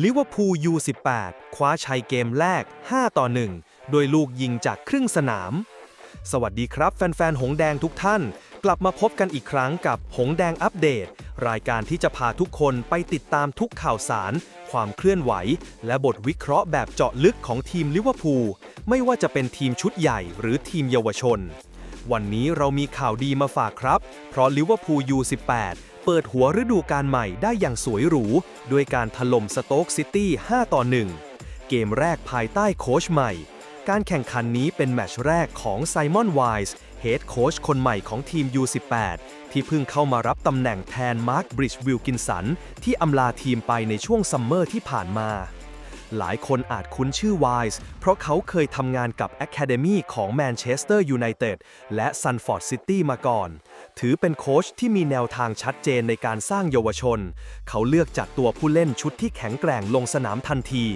ลิเวอร์พูล U18 คว้าชัยเกมแรก 5 ต่อ 1 โดยลูกยิงจากครึ่งสนาม สวัสดีครับแฟน ๆ หงแดงทุกท่าน กลับมาพบกันอีกครั้งกับหงแดงอัปเดต รายการที่จะพาทุกคนไปติดตามทุกข่าวสาร ความเคลื่อนไหว และบทวิเคราะห์แบบเจาะลึกของทีมลิเวอร์พูล ไม่ว่าจะเป็นทีมชุดใหญ่หรือทีมเยาวชน วันนี้เรามีข่าวดีมาฝากครับ เพราะลิเวอร์พูล U18 เปิดหัวฤดูกาลใหม่ได้อย่างสวยหรู ด้วยการถล่มสโต๊กซิตี้ 5 ต่อ 1 เกมแรกภายใต้โค้ชใหม่ การแข่งขันนี้เป็นแมตช์แรกของไซมอนไวส์เฮดโค้ชคนใหม่ของทีม U18 ที่เพิ่งเข้ามารับตำแหน่งแทนมาร์คบริดจ์วิลกินสัน ที่อำลาทีมไปในช่วงซัมเมอร์ที่ผ่านมาหลายคนอาจคุ้นชื่อไวส์เพราะเขาเคยทำงานกับ Academy ของแมนเชสเตอร์ยูไนเต็ดและซันฟอร์ดซิตี้มาก่อน ถือเป็นโค้ชที่มีแนวทางชัดเจนในการสร้างเยาวชน เขาเลือกจัดตัวผู้เล่นชุดที่แข็งแกร่งลงสนามทันที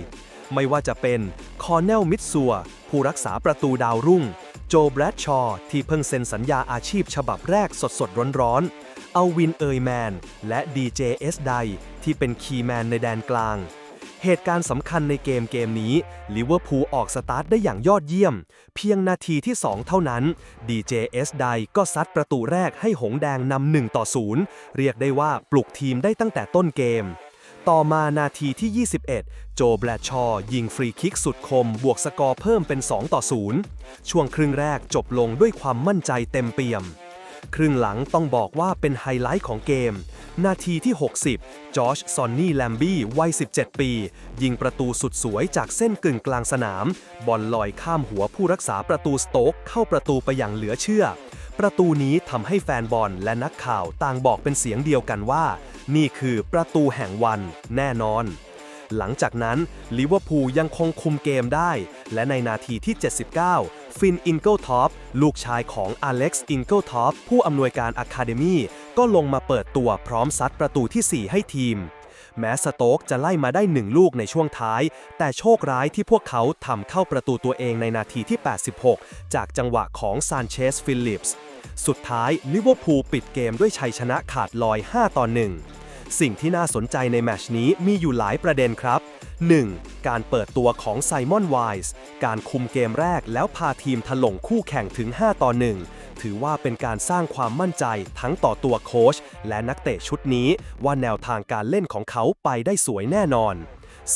ไม่ว่าจะเป็นคอเนลมิดซัวผู้รักษาประตูดาวรุ่ง โจแบรดชอว์ที่เพิ่งเซ็นสัญญาอาชีพฉบับแรกสดๆร้อนๆ เอาวินเอยแมน และดีเจเอสไดที่เป็นคีย์แมนในแดนกลาง เหตุการณ์สำคัญในเกมเกมนี้ลิเวอร์พูลออกสตาร์ทได้อย่างยอดเยี่ยม เพียงนาทีที่ 2 เท่านั้น DJS ไดก็ซัดประตูแรกให้หงแดงนำ1ต่อ 0 เรียกได้ว่าปลุกทีมได้ตั้งแต่ต้นเกม ต่อมานาทีที่ 21 โจแบลชอ ยิงฟรีคิกสุดคม บวกสกอร์เพิ่มเป็น 2 ต่อ 0 ช่วงครึ่งแรกจบลงด้วยความมั่นใจเต็มเปี่ยม ครึ่งหลังต้องบอกว่าเป็นไฮไลท์ของเกม นาทีที่ 60 จอชซอนนี่แลมบี้วัย 17 ปี ยิงประตูสุดสวยจากเส้นกึ่งกลางสนาม บอลลอยข้ามหัวผู้รักษาประตูสโต๊กเข้าประตูไปอย่างเหลือเชื่อ ประตูนี้ทำให้แฟนบอลและนักข่าวต่างบอกเป็นเสียงเดียวกันว่า นี่คือประตูแห่งวันแน่นอนหลังจากนั้นลิเวอร์พูลยังคงคุมเกมได้ และในนาทีที่ 79 ฟิน อินเกิลท็อป ลูกชายของอเล็กซ์ อินเกิลท็อป ผู้อำนวยการอะคาเดมีก็ลงมาเปิดตัวพร้อมซัดประตูที่ 4 ให้ทีม แม้สโต๊กจะไล่มาได้หนึ่งลูกในช่วงท้าย แต่โชคร้ายที่พวกเขาทำเข้าประตูตัวเองในนาทีที่ 86 จากจังหวะของซานเชส ฟิลิปส์ สุดท้ายลิเวอร์พูลปิดเกมด้วยชัยชนะขาดลอย 5 ต่อ 1 สิ่งที่น่าสนใจในแมชนี้มีอยู่หลายประเด็นครับ 1. การเปิดตัวของไซมอนไวส์การคุมเกมแรกแล้วพาทีมถล่มคู่แข่งถึง 5 ต่อ 1 ถือว่าเป็นการสร้างความมั่นใจทั้งต่อตัวโค้ชและนักเตะชุดนี้ว่าแนวทางการเล่นของเขาไปได้สวยแน่นอน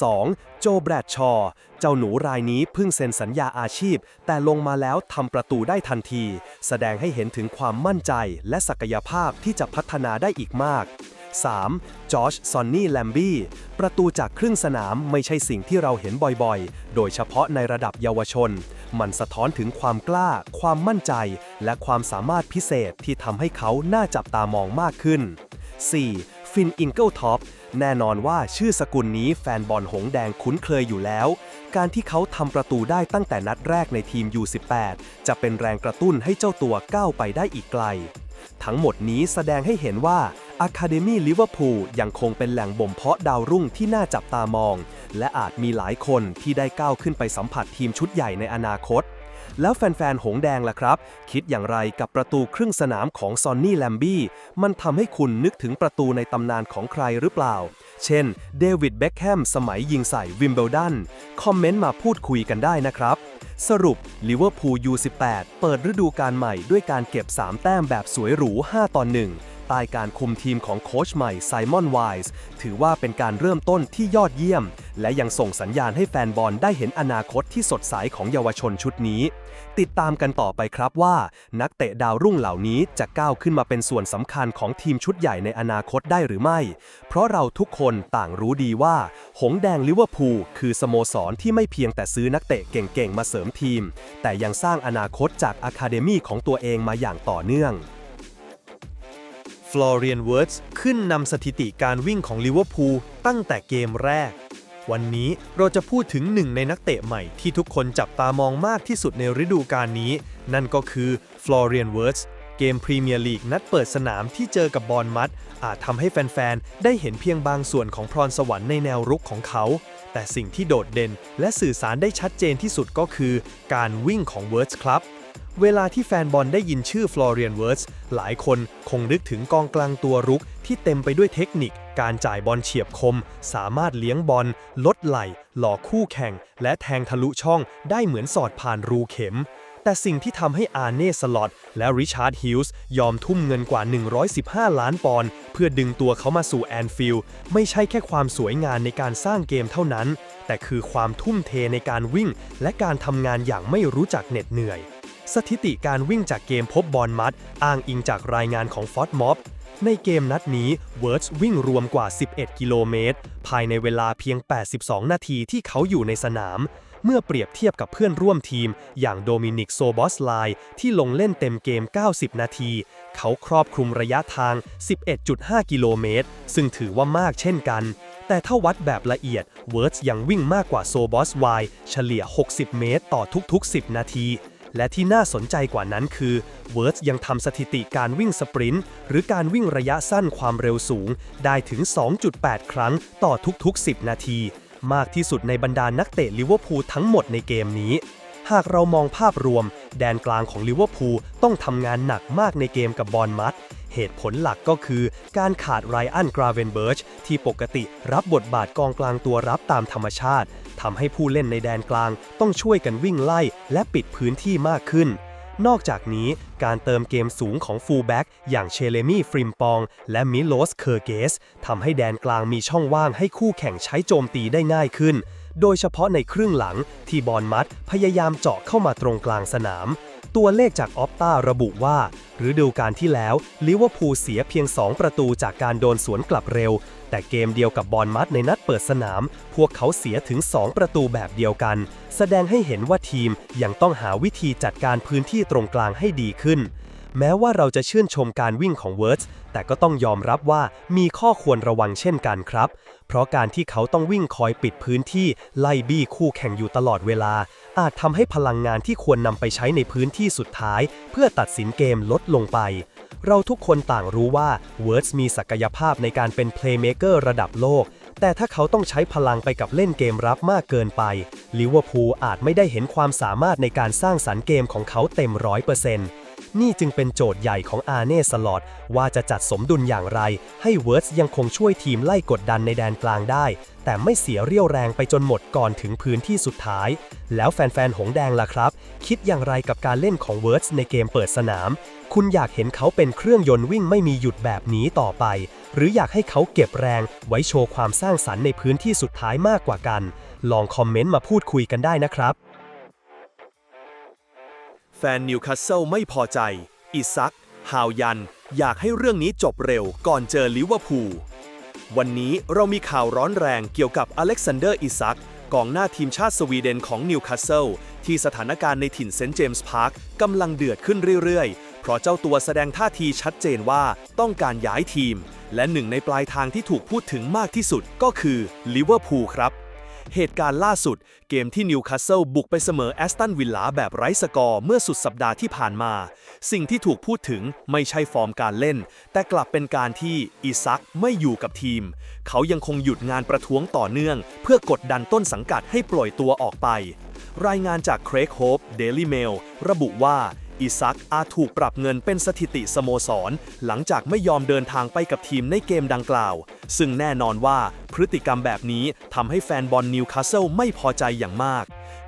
2. โจแบรดชอว์เจ้าหนูรายนี้เพิ่งเซ็นสัญญาอาชีพ แต่ลงมาแล้วทำประตูได้ทันที แสดงให้เห็นถึงความมั่นใจและศักยภาพที่จะพัฒนาได้อีกมาก 3. จอชซอนนี่แลมบี้ประตูจากครึ่งสนามไม่ใช่สิ่งที่เราเห็นบ่อยๆ โดยเฉพาะในระดับเยาวชน มันสะท้อนถึงความกล้า ความมั่นใจ และความสามารถพิเศษที่ทำให้เขาน่าจับตามองมากขึ้น 4. ฟินอิงเกิลท็อปแน่นอนว่าชื่อสกุลนี้แฟนบอลหงแดงคุ้นเคยอยู่แล้ว การที่เขาทำประตูได้ตั้งแต่นัดแรกในทีม U18 จะเป็นแรงกระตุ้นให้เจ้าตัวก้าวไปได้อีกไกล ทั้งหมดนี้แสดงให้เห็นว่า Academy Liverpool ยังคงเป็นแหล่งบ่มเพาะดาวรุ่งที่น่าจับตามอง และอาจมีหลายคนที่ได้ก้าวขึ้นไปสัมผัสทีมชุดใหญ่ในอนาคต แล้วแฟนๆ หงแดงล่ะครับ คิดอย่างไรกับประตูครึ่งสนามของซอนนี่แลมบี้มันทำให้คุณนึกถึงประตูในตำนานของใครหรือเปล่า เช่น เดวิดเบ็คแฮมสมัยยิงใส่วิมเบิลดัน คอมเมนต์มาพูดคุยกันได้นะครับ สรุปลิเวอร์พูล U18 เปิดฤดูกาลใหม่ด้วยการเก็บ 3 แต้มแบบสวยหรู 5 ต่อ 1 ใต้การคุมทีมของโค้ชใหม่ไซมอนไวส์ถือว่าเป็นการเริ่มต้นที่ยอดเยี่ยม และยังส่งสัญญาณให้แฟนบอลได้เห็นอนาคตที่สดใสของเยาวชนชุดนี้ ติดตามกันต่อไปครับว่า นักเตะดาวรุ่งเหล่านี้จะก้าวขึ้นมาเป็นส่วนสำคัญของทีมชุดใหญ่ในอนาคตได้หรือไม่ เพราะเราทุกคนต่างรู้ดีว่า หงแดงลิเวอร์พูลคือสโมสรที่ไม่เพียงแต่ซื้อนักเตะเก่งๆมาเสริมทีม แต่ยังสร้างอนาคตจากอะคาเดมีของตัวเองมาอย่างต่อเนื่อง ฟลอเรียนเวิร์ดขึ้นนำสถิติการวิ่งของลิเวอร์พูลตั้งแต่เกมแรก วันนี้เราจะพูดถึงหนึ่งในนักเตะใหม่ที่ทุกคนจับตามองมากที่สุดในฤดูกาลนี้ นั่นก็คือฟลอเรียนเวิร์ดเกมพรีเมียร์ลีกนัดเปิดสนามที่เจอกับบอลมัดอาจทำให้แฟน ๆ ได้เห็นเพียงบางส่วนของพรสวรรค์ในแนวรุกของเขา แต่สิ่งที่โดดเด่นและสื่อสารได้ชัดเจนที่สุดก็คือ การวิ่งของเวิร์ดครับ เวลาที่แฟนบอลได้ยินชื่อฟลอเรียนเวิร์สหลายคนคงนึกถึงกองกลางตัวรุกที่เต็มไปด้วยเทคนิค การจ่ายบอลเฉียบคม สามารถเลี้ยงบอล ลดไหล หลอกคู่แข่ง และแทงทะลุช่องได้เหมือนสอดผ่านรูเข็ม แต่สิ่งที่ทำให้อาร์เน่สลอตและริชาร์ดฮิลส์ยอมทุ่มเงินกว่า 115 ล้านปอนด์เพื่อดึงตัวเขามาสู่แอนฟิลด์ไม่ใช่แค่ความสวยงามในการสร้างเกมเท่านั้น แต่คือความทุ่มเทในการวิ่ง และการทำงานอย่างไม่รู้จักเหน็ดเหนื่อย สถิติการวิ่งจากเกมพบบอลมัด อ้างอิงจากรายงานของฟอสม็อบในเกมนัดนี้เวิร์ดวิ่งรวมกว่า 11 กิโลเมตร ภายในเวลาเพียง 82 นาทีที่เขาอยู่ในสนาม เมื่อเปรียบเทียบกับเพื่อนร่วมทีม อย่างโดมินิกโซบอสไลที่ลงเล่นเต็มเกม 90 นาที เขาครอบคลุมระยะทาง 11.5 กิโลเมตร ซึ่งถือว่ามากเช่นกัน แต่ถ้าวัดแบบละเอียดเวิร์ดยังวิ่งมากกว่าโซบอสไวเฉลี่ย 60 เมตร ต่อทุกๆ 10 นาที และที่น่าสนใจกว่านั้นคือเวิร์ดยังทำสถิติการวิ่งสปรินต์หรือการวิ่งระยะสั้นความเร็วสูง ได้ถึง 2.8 ครั้งต่อทุกๆ 10 นาที มากที่สุดในบรรดานักเตะลิเวอร์พูลทั้งหมดในเกมนี้ หากเรามองภาพรวม แดนกลางของลิเวอร์พูลต้องทำงานหนักมากในเกมกับบอลมัดเหตุผลหลักก็คือการขาดไรอันกราเวนเบิร์ชที่ปกติรับบทบาทกองกลางตัวรับตามธรรมชาติ ทำให้ผู้เล่นในแดนกลางต้องช่วยกันวิ่งไล่และปิดพื้นที่มากขึ้น นอกจากนี้การเติมเกมสูงของฟูลแบ็กอย่างเชเลมี่ฟริมปอง และมิโลสเคอร์เกสทำให้แดนกลางมีช่องว่างให้คู่แข่งใช้โจมตีได้ง่ายขึ้น โดยเฉพาะในครึ่งหลังที่บอลมัดพยายามเจาะเข้ามาตรงกลางสนาม ตัวเลขจากออปตาระบุว่าฤดูกาลที่แล้วลิเวอร์พูลเสียเพียง 2 ประตูจากการโดนสวนกลับเร็ว แต่เกมเดียวกับบอลมัดในนัดเปิดสนาม พวกเขาเสียถึง 2 ประตูแบบเดียวกัน แสดงให้เห็นว่าทีมยังต้องหาวิธีจัดการพื้นที่ตรงกลางให้ดีขึ้น แม้ว่าเราจะชื่นชมการวิ่งของเวิร์ดแต่ก็ต้องยอมรับว่ามีข้อควรระวังเช่นกันครับ เพราะการที่เขาต้องวิ่งคอยปิดพื้นที่ไล่บี้คู่แข่งอยู่ตลอดเวลา อาจทำให้พลังงานที่ควรนำไปใช้ในพื้นที่สุดท้าย เพื่อตัดสินเกมลดลงไป เราทุกคนต่างรู้ว่าเวิร์ดมีศักยภาพในการเป็นเพลย์เมเกอร์ระดับโลก แต่ถ้าเขาต้องใช้พลังไปกับเล่นเกมรับมากเกินไปลิเวอร์พูลอาจไม่ได้เห็นความสามารถในการสร้างสรรค์เกมของเขาเต็มร้อยเปอร์เซ็นต์ นี่จึงเป็นโจทย์ใหญ่ของอาเน่สลอตว่าจะจัดสมดุลอย่างไร ให้เวิร์ดยังคงช่วยทีมไล่กดดันในแดนกลางได้ แต่ไม่เสียเรี่ยวแรงไปจนหมดก่อนถึงพื้นที่สุดท้าย แล้วแฟนๆ หงแดงล่ะครับ คิดอย่างไรกับการเล่นของเวิร์ดในเกมเปิดสนาม คุณอยากเห็นเขาเป็นเครื่องยนต์วิ่งไม่มีหยุดแบบนี้ต่อไป หรืออยากให้เขาเก็บแรงไว้โชว์ความสร้างสรรค์ในพื้นที่สุดท้ายมากกว่ากัน ลองคอมเมนต์มาพูดคุยกันได้นะครับ แฟนนิวคาสเซิลไม่พอใจ อิซัก ฮาวยัน อยากให้เรื่องนี้จบเร็วก่อนเจอลิเวอร์พูล วันนี้เรามีข่าวร้อนแรงเกี่ยวกับอเล็กซานเดอร์ อิซัก กองหน้าทีมชาติสวีเดนของนิวคาสเซิลที่สถานการณ์ในถิ่นเซนต์เจมส์พาร์คกำลังเดือดขึ้นเรื่อยๆ เพราะเจ้าตัวแสดงท่าทีชัดเจนว่าต้องการย้ายทีม และหนึ่งในปลายทางที่ถูกพูดถึงมากที่สุดก็คือลิเวอร์พูลครับ เหตุการณ์ล่าสุด เกมที่นิวคาสเซิลบุกไปเสมอแอสตันวิลลาแบบไร้สกอร์เมื่อสุดสัปดาห์ที่ผ่านมา สิ่งที่ถูกพูดถึงไม่ใช่ฟอร์มการเล่น แต่กลับเป็นการที่อิซักไม่อยู่กับทีม เขายังคงหยุดงานประท้วงต่อเนื่อง เพื่อกดดันต้นสังกัดให้ปล่อยตัวออกไป รายงานจากเครกโฮปเดลี่เมลระบุว่า อิซักอาจถูกปรับเงินเป็นสถิติสโมสร หลังจากไม่ยอมเดินทางไปกับทีมในเกมดังกล่าว ซึ่งแน่นอนว่าพฤติกรรมแบบนี้ทำให้แฟนบอลนิวคาสเซิลไม่พอใจอย่างมาก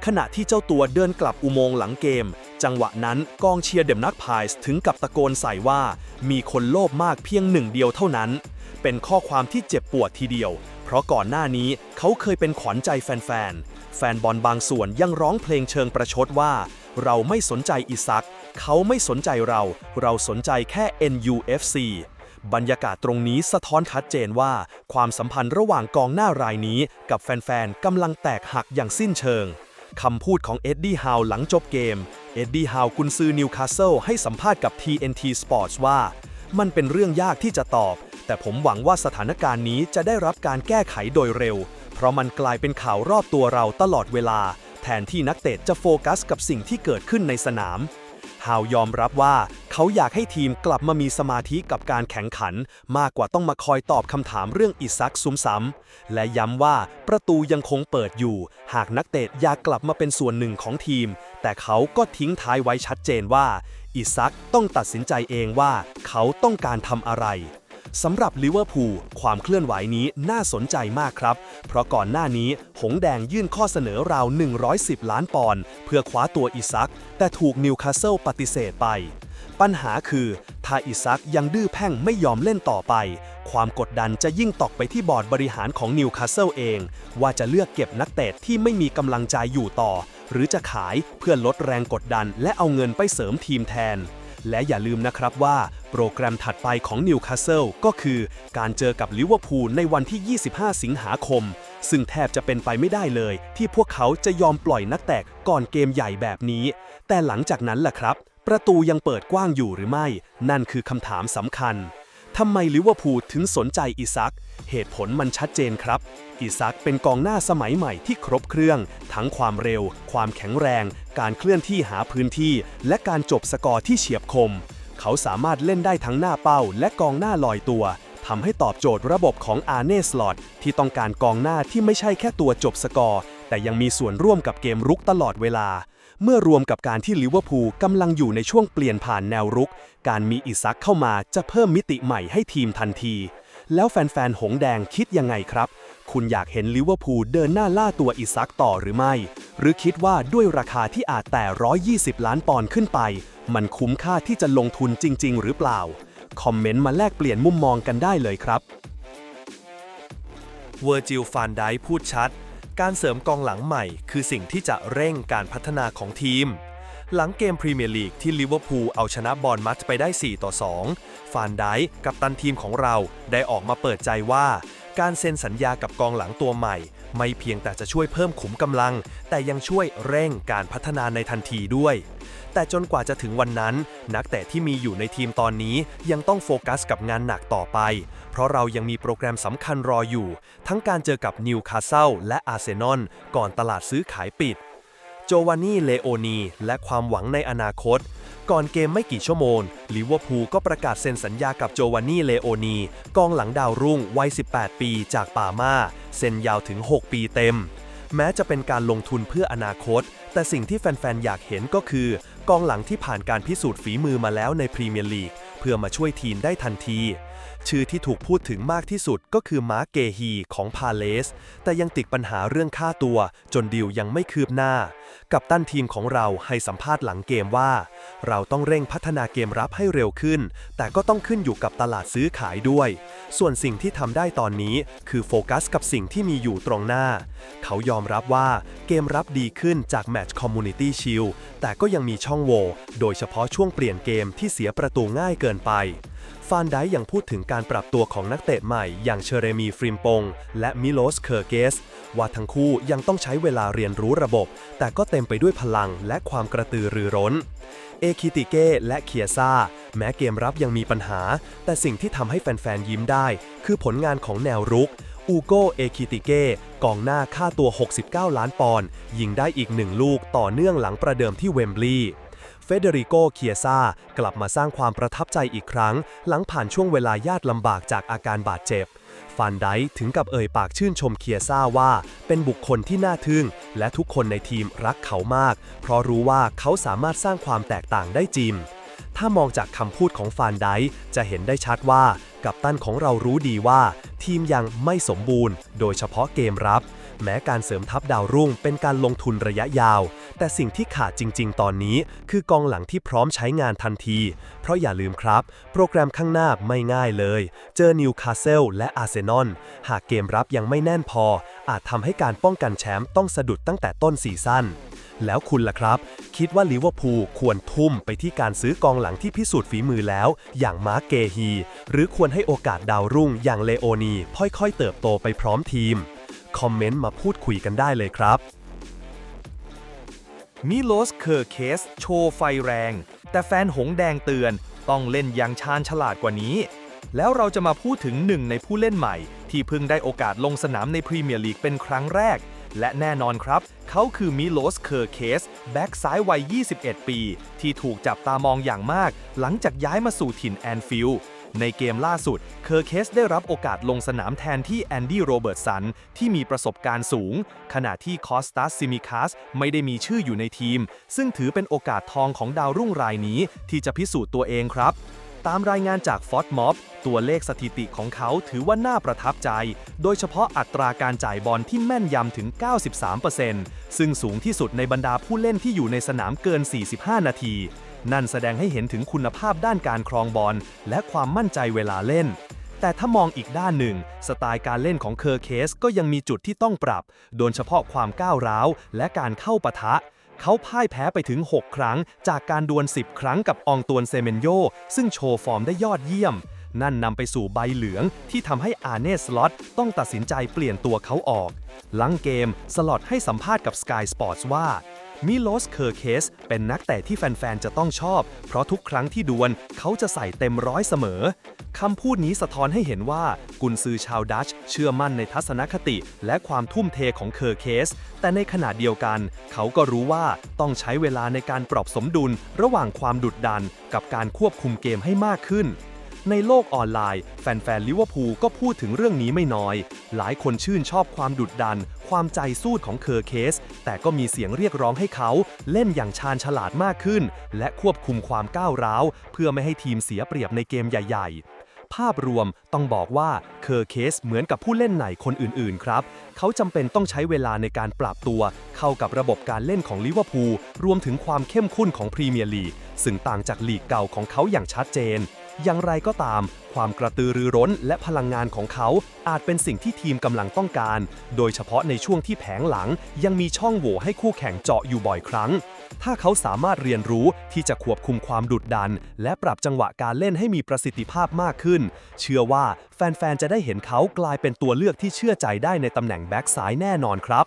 ขณะที่เจ้าตัวเดินกลับอุโมงค์หลังเกม จังหวะนั้นกองเชียร์เดมนักพายส์ถึงกับตะโกนใส่ว่า มีคนโลภมากเพียงหนึ่งเดียวเท่านั้น เป็นข้อความที่เจ็บปวดทีเดียว เพราะก่อนหน้านี้เขาเคยเป็นขวัญใจแฟนๆแฟนบอลบางส่วนยังร้องเพลงเชิงประชดว่า เราไม่สนใจอิซัก เขาไม่สนใจเรา เราสนใจแค่ NUFC บรรยากาศตรงนี้สะท้อนชัดเจนว่า ความสัมพันธ์ระหว่างกองหน้ารายนี้กับแฟนๆกำลังแตกหักอย่างสิ้นเชิงคำพูดของเอ็ดดี้ฮาวหลังจบเกม เอ็ดดี้ฮาวกุนซือนิวคาสเซิลให้สัมภาษณ์กับ TNT Sports ว่า มันเป็นเรื่องยากที่จะตอบ แต่ผมหวังว่าสถานการณ์นี้จะได้รับการแก้ไขโดยเร็ว เพราะมันกลายเป็นข่าวรอบตัวเราตลอดเวลา แทนที่นักเตะจะโฟกัสกับสิ่งที่เกิดขึ้นในสนาม ฮาวยอมรับว่าเขาอยากให้ทีมกลับมามีสมาธิกับการแข่งขัน มากกว่าต้องมาคอยตอบคำถามเรื่องอิซักซุมซ้ำและย้ำว่าประตูยังคงเปิดอยู่ หากนักเตะอยากกลับมาเป็นส่วนหนึ่งของทีม แต่เขาก็ทิ้งท้ายไว้ชัดเจนว่า อิซักต้องตัดสินใจเองว่าเขาต้องการทำอะไร สำหรับลิเวอร์พูลความเคลื่อนไหวนี้น่าสนใจมากครับ เพราะก่อนหน้านี้หงแดงยื่นข้อเสนอราว 110 ล้านปอนด์เพื่อคว้าตัวอิซัก แต่ถูกนิวคาสเซิลปฏิเสธไป ปัญหาคือ ถ้าอิซักยังดื้อแพ่งไม่ยอมเล่นต่อไป ความกดดันจะยิ่งตกไปที่บอร์ดบริหารของนิวคาสเซิลเอง ว่าจะเลือกเก็บนักเตะที่ไม่มีกำลังใจอยู่ต่อ หรือจะขายเพื่อลดแรงกดดันและเอาเงินไปเสริมทีมแทน และอย่าลืมนะครับว่า โปรแกรมถัดไปของนิวคาสเซิลก็คือการเจอกับลิเวอร์พูลในวันที่ 25 สิงหาคม ซึ่งแทบจะเป็นไปไม่ได้เลย ที่พวกเขาจะยอมปล่อยนักแตกก่อนเกมใหญ่แบบนี้ แต่หลังจากนั้นล่ะครับ ประตูยังเปิดกว้างอยู่หรือไม่ นั่นคือคำถามสำคัญ ทำไมลิเวอร์พูลถึงสนใจอิซัก เหตุผลมันชัดเจนครับ อิซักเป็นกองหน้าสมัยใหม่ที่ครบเครื่อง ทั้งความเร็ว ความแข็งแรง การเคลื่อนที่หาพื้นที่ และการจบสกอร์ที่เฉียบคม เขาสามารถเล่นได้ทั้งหน้าเป้า และกองหน้าลอยตัวทำให้ตอบโจทย์ระบบของอาร์เนสลอตที่ต้องการกองหน้าที่ไม่ใช่แค่ตัวจบสกอร์ แต่ยังมีส่วนร่วมกับเกมรุกตลอดเวลา เมื่อรวมกับการที่ลิเวอร์พูลกำลังอยู่ในช่วงเปลี่ยนผ่านแนวรุก การมีอิซักเข้ามาจะเพิ่มมิติใหม่ให้ทีมทันที แล้วแฟนๆ หงแดงคิดยังไงครับ คุณอยากเห็นลิเวอร์พูลเดินหน้าล่าตัวอิซักต่อหรือไม่ หรือคิดว่าด้วยราคาที่อาจแต่ 120 ล้านปอนด์ขึ้นไป มันคุ้มค่าที่จะลงทุนจริง ๆ หรือเปล่า คอมเมนต์มาแลกเปลี่ยนมุมมองกันได้เลยครับเวอร์จิลฟานไดพูดชัด การเสริมกองหลังใหม่คือสิ่งที่จะเร่งการพัฒนาของทีม หลังเกมพรีเมียร์ลีกที่ลิเวอร์พูลเอาชนะบอลมัดไปได้ 4 ต่อ 2 ฟานไดกับตันทีมของเราได้ออกมาเปิดใจว่า การเซ็นสัญญากับกองหลังตัวใหม่ ไม่เพียงแต่จะช่วยเพิ่มขุมกำลัง แต่ยังช่วยเร่งการพัฒนาในทันทีด้วย แต่จนกว่าจะถึงวันนั้น นักเตะที่มีอยู่ในทีมตอนนี้ยังต้องโฟกัสกับงานหนักต่อไป เพราะเรายังมีโปรแกรมสำคัญรออยู่ ทั้งการเจอกับนิวคาสเซิลและอาร์เซนอลก่อนตลาดซื้อขายปิด โจวานนี่เลโอนีและความหวังในอนาคต ก่อนเกมไม่กี่ชั่วโมงลิเวอร์พูลก็ประกาศเซ็นสัญญากับโจวานนี่เลโอนีกองหลังดาวรุ่งวัย 18 ปีจากป่ามาเซ็นยาวถึง 6 ปีเต็ม แม้จะเป็นการลงทุนเพื่ออนาคต แต่สิ่งที่แฟนๆอยากเห็นก็คือกองหลังที่ผ่านการพิสูจน์ฝีมือมาแล้วในพรีเมียร์ลีกเพื่อมาช่วยทีมได้ทันที ชื่อที่ถูกพูดถึงมากที่สุดก็คือมาร์กเกฮีของพาเลส แต่ยังติดปัญหาเรื่องค่าตัว จนดีลยังไม่คืบหน้า กับตันทีมของเราให้สัมภาษณ์หลังเกมว่า เราต้องเร่งพัฒนาเกมรับให้เร็วขึ้น แต่ก็ต้องขึ้นอยู่กับตลาดซื้อขายด้วย ส่วนสิ่งที่ทำได้ตอนนี้คือโฟกัสกับสิ่งที่มีอยู่ตรงหน้า เขายอมรับว่าเกมรับดีขึ้นจากแมตช์คอมมูนิตี้ชิลแต่ก็ยังมีช่องโหว่โดยเฉพาะช่วงเปลี่ยนเกมที่เสียประตูง่ายเกินไป ฟานไดยังพูดถึงการปรับตัวของนักเตะใหม่ อย่างเชเรมีฟริมปง และมิโลสเคอร์เกส ว่าทั้งคู่ยังต้องใช้เวลาเรียนรู้ระบบ แต่ก็เต็มไปด้วยพลังและความกระตือรือร้น เอคิติเก้และเคียซาแม้เกมรับยังมีปัญหา แต่สิ่งที่ทำให้แฟนๆยิ้มได้ คือผลงานของแนวรุกอูโกเอคิติเก้กองหน้าค่าตัว 69 ล้านปอนด์ยิงได้อีกหนึ่งลูกต่อเนื่องหลังประเดิมที่เวมบลีย์ เฟเดริโก เคียซากลับมาสร้างความประทับใจอีกครั้ง หลังผ่านช่วงเวลายากลำบากจากอาการบาดเจ็บ ฟันไดถึงกับเอ่ยปากชื่นชมเคียซ่าว่า เป็นบุคคลที่น่าทึ่ง และทุกคนในทีมรักเขามาก เพราะรู้ว่าเขาสามารถสร้างความแตกต่างได้จริงถ้ามองจากคำพูดของฟานไดจะเห็นได้ชัดว่า กัปตันของเรารู้ดีว่า ทีมยังไม่สมบูรณ์ โดยเฉพาะเกมรับ แม้การเสริมทัพดาวรุ่งเป็นการลงทุนระยะยาว แต่สิ่งที่ขาดจริง ๆ ตอนนี้ คือกองหลังที่พร้อมใช้งานทันที เพราะอย่าลืมครับ โปรแกรมข้างหน้าไม่ง่ายเลย เจอนิวคาสเซิลและอาร์เซนอลหากเกมรับยังไม่แน่นพอ อาจทำให้การป้องกันแชมป์ต้องสะดุดตั้งแต่ต้นซีซั่นแล้วคุณล่ะครับ คิดว่าลิเวอร์พูลควรทุ่มไปที่การซื้อกองหลังที่พิสูจน์ฝีมือแล้ว อย่างมาร์กเกฮี หรือควรให้โอกาสดาวรุ่งอย่างเลโอนีค่อยๆเติบโตไปพร้อมทีม คอมเมนต์มาพูดคุยกันได้เลยครับ มิโลสเคอร์เคส โชว์ไฟแรง แต่แฟนหงแดงเตือนต้องเล่นอย่างชาญฉลาดกว่านี้ แล้วเราจะมาพูดถึงหนึ่งในผู้เล่นใหม่ ที่เพิ่งได้โอกาสลงสนามในพรีเมียร์ลีกเป็นครั้งแรก และแน่นอนครับ เขาคือมิโลสเคอร์เคส แบ็กซ้ายวัย 21 ปี ที่ถูกจับตามองอย่างมาก หลังจากย้ายมาสู่ถิ่นแอนฟิลด์ ในเกมล่าสุด เคอร์เคสได้รับโอกาสลงสนามแทนที่แอนดี้โรเบิร์ตสัน ที่มีประสบการณ์สูง ขณะที่คอสตัสซิมิคัสไม่ได้มีชื่ออยู่ในทีม ซึ่งถือเป็นโอกาสทองของดาวรุ่งรายนี้ที่จะพิสูจน์ตัวเองครับตามรายงานจากฟอ t ม็อบตัวเลขสถิติของเขาถือว่าน่าประทับใจ โดยเฉพาะอัตราการจ่ายบอลที่แม่นยำถึง 93%ซึ่งสูงที่สุดในบรรดาผู้เล่นที่อยู่ในสนามเกิน 45 นาที นั่นแสดงให้เห็นถึงคุณภาพด้านการครองบอลและความมั่นใจเวลาเล่น แต่ถ้ามองอีกด้านหนึ่ง สไตล์การเล่นของเคอร์เคสก็ยังมีจุดที่ต้องปรับ โดยเฉพาะความก้าวร้าวและการเข้าปะทะ เขาพ่ายแพ้ไปถึง 6 ครั้ง จากการดวล 10 ครั้งกับองตวนเซเมนโย ซึ่งโชว์ฟอร์มได้ยอดเยี่ยม นั่นนำไปสู่ใบเหลืองที่ทำให้อาเนสล็อตต้องตัดสินใจเปลี่ยนตัวเขาออก หลังเกมสล็อตให้สัมภาษณ์กับ Sky Sports ว่า มิโลสเคอร์เคสเป็นนักเตะที่แฟน ๆ จะต้องชอบ เพราะทุกครั้งที่ดวลเขาจะใส่เต็มร้อยเสมอ คำพูดนี้สะท้อนให้เห็นว่า กุนซือชาวดัตช์เชื่อมั่นในทัศนคติและความทุ่มเทของเคอร์เคส แต่ในขณะเดียวกัน เขาก็รู้ว่าต้องใช้เวลาในการปรับสมดุลระหว่างความดุดดัน กับการควบคุมเกมให้มากขึ้น ในโลกออนไลน์ แฟนๆลิเวอร์พูลก็พูดถึงเรื่องนี้ไม่น้อย หลายคนชื่นชอบความดุดดัน ความใจสู้ของเคอร์เคส แต่ก็มีเสียงเรียกร้องให้เขา เล่นอย่างชาญฉลาดมากขึ้น และควบคุมความก้าวร้าว เพื่อไม่ให้ทีมเสียเปรียบในเกมใหญ่ๆภาพรวมต้องบอกว่าเคอร์เคสเหมือนกับผู้เล่นไหนคนอื่น ๆ ครับ เขาจำเป็นต้องใช้เวลาในการปรับตัว เข้ากับระบบการเล่นของลิเวอร์พูลรวมถึงความเข้มข้นของพรีเมียร์ลีกซึ่งต่างจากลีกเก่าของเขาอย่างชัดเจน อย่างไรก็ตาม ความกระตือรือร้นและพลังงานของเขาอาจเป็นสิ่งที่ทีมกำลังต้องการ โดยเฉพาะในช่วงที่แผงหลังยังมีช่องโหว่ให้คู่แข่งเจาะอยู่บ่อยครั้ง ถ้าเขาสามารถเรียนรู้ที่จะควบคุมความดุดดัน และปรับจังหวะการเล่นให้มีประสิทธิภาพมากขึ้น เชื่อว่าแฟนๆ จะได้เห็นเขากลายเป็นตัวเลือกที่เชื่อใจได้ในตำแหน่งแบ็กซ้ายแน่นอนครับ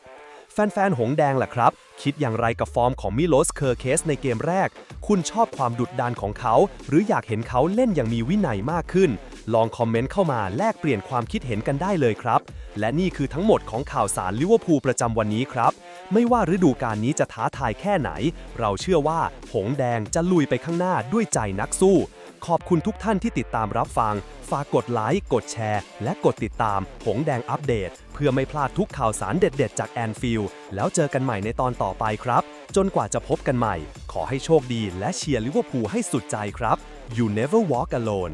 แฟนๆ หงแดงล่ะครับ คิดอย่างไรกับฟอร์มของมิโลสเคอร์เคสในเกมแรก คุณชอบความดุดดันของเขา หรืออยากเห็นเขาเล่นอย่างมีวินัยมากขึ้น ลองคอมเมนต์เข้ามาแลกเปลี่ยนความคิดเห็นกันได้เลยครับ และนี่คือทั้งหมดของข่าวสารลิเวอร์พูลประจำวันนี้ครับ ไม่ว่าฤดูกาลนี้จะท้าทายแค่ไหน เราเชื่อว่าหงแดงจะลุยไปข้างหน้าด้วยใจนักสู้ ขอบคุณทุกท่านที่ติดตามรับฟัง ฝากกดไลค์ กดแชร์ และกดติดตาม หงแดงอัปเดต เพื่อไม่พลาดทุกข่าวสารเด็ดๆ จากแอนฟิลแล้วเจอกันใหม่ในตอนต่อไปครับ จนกว่าจะพบกันใหม่ ขอให้โชคดีและเชียร์ลิเวอร์พูลให้สุดใจครับ You never walk alone